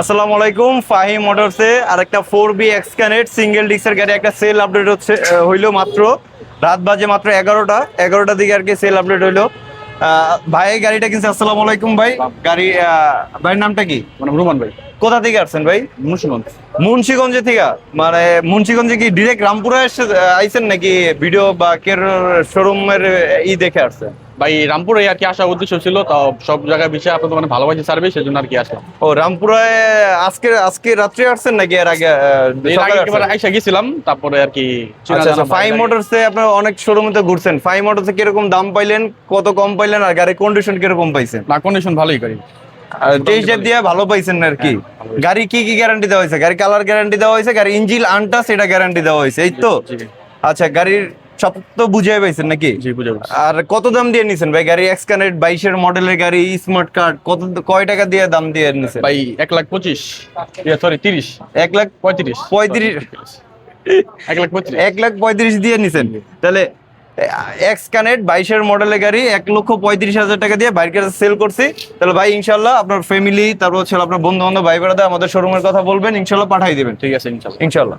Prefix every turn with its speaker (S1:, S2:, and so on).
S1: আসসালামু আলাইকুম, ফাহি মোটরসে আর একটা ফোর বি এক্সকানেট সিঙ্গেল ডিক্সের গাড়ি, একটা সেল আপডেট হচ্ছে হইল মাত্র রাত বাজে মাত্র এগারোটা এগারোটা দিকে আর কি সেল আপডেট হইল। ভাই গাড়িটা কিনছে, আসসালামু আলাইকুম ভাই। গাড়ি ভাইয়ের নামটা কি?
S2: মানে রোমান ভাই।
S1: কোথা থেকে আসছেন ভাই?
S2: মুন্সিগঞ্জ।
S1: মুন্সিগঞ্জে থেকে? মানে মুন্সিগঞ্জে কি ডিরেক্ট রামপুরে এসে আইছেন নাকি ভিডিও বা কের শোরুমের ই দেখে আসছেন?
S2: ভাই রামপুরে আর কি আসার উদ্দেশ্য ছিল তাও সব জায়গায় বিষয়ে আপনাদের মানে ভালোবাসি সার্ভিস সেজন্য আর কি আসলাম।
S1: ও রামপুরে আজকে আজকে রাত্রে আসছেন নাকি এর আগে
S2: এর আগে একবার আইসা গেছিলাম তারপরে আর কি চেনা
S1: আচ্ছা
S2: জানা
S1: আচ্ছা মোটরসে আপনার অনেক শোরুমে তো ঘুরছেন। ফাইভ মোটরসে কীরকম দাম পাইলেন কত কম পাইলেন আর গাড়ির কন্ডিশন কীরকম পাইছেন?
S2: না কন্ডিশন ভালোই করি
S1: টেস্ট দিয়ে ভালো পাইছেন আর কি।
S2: হ্যাঁ,
S1: গাড়ি কি কি গ্যারান্টি দেওয়া হয়েছে? গাড়ি কালার গ্যারান্টি দেওয়া হয়েছে গাড়ি ইঞ্জিল আনটা সেটা গ্যারান্টি দেওয়া হয়েছে এই তো? আচ্ছা গাড়ির সব তো বুঝিয়ে পাইছেন নাকি। আর কত দাম দিয়ে নিছেন ভাই? গাড়ি এক্সকানেট বাইশের মডেলের গাড়ি স্মার্ট কার্ড কত কয় টাকা দিয়ে দাম দিয়ে নিছেন?
S2: ভাই এক লাখ পঁচিশ। সরি তিরিশ।
S1: এক লাখ
S2: পঁয়ত্রিশ।
S1: পঁয়ত্রিশ।
S2: এক লাখ পঁয়ত্রিশ।
S1: এক লাখ পঁয়ত্রিশ দিয়ে নিছেন। তাহলে এক্স কানেক্ট বাইশের মডেলের গাড়ি এক লক্ষ পঁয়ত্রিশ হাজার টাকা দিয়ে বাইরের কাছে সেল করছি। তাহলে ভাই ইনশাল্লাহ আপনার ফ্যামিলি তারপর হচ্ছে আপনার বন্ধু বান্ধব ভাই বেড়াতে আমাদের শোরুমের কথা বলবেন ইনশাল্লাহ পাঠাই দেবেন।
S2: ঠিক আছে ইনশাল্লাহ
S1: ইনশাল্লাহ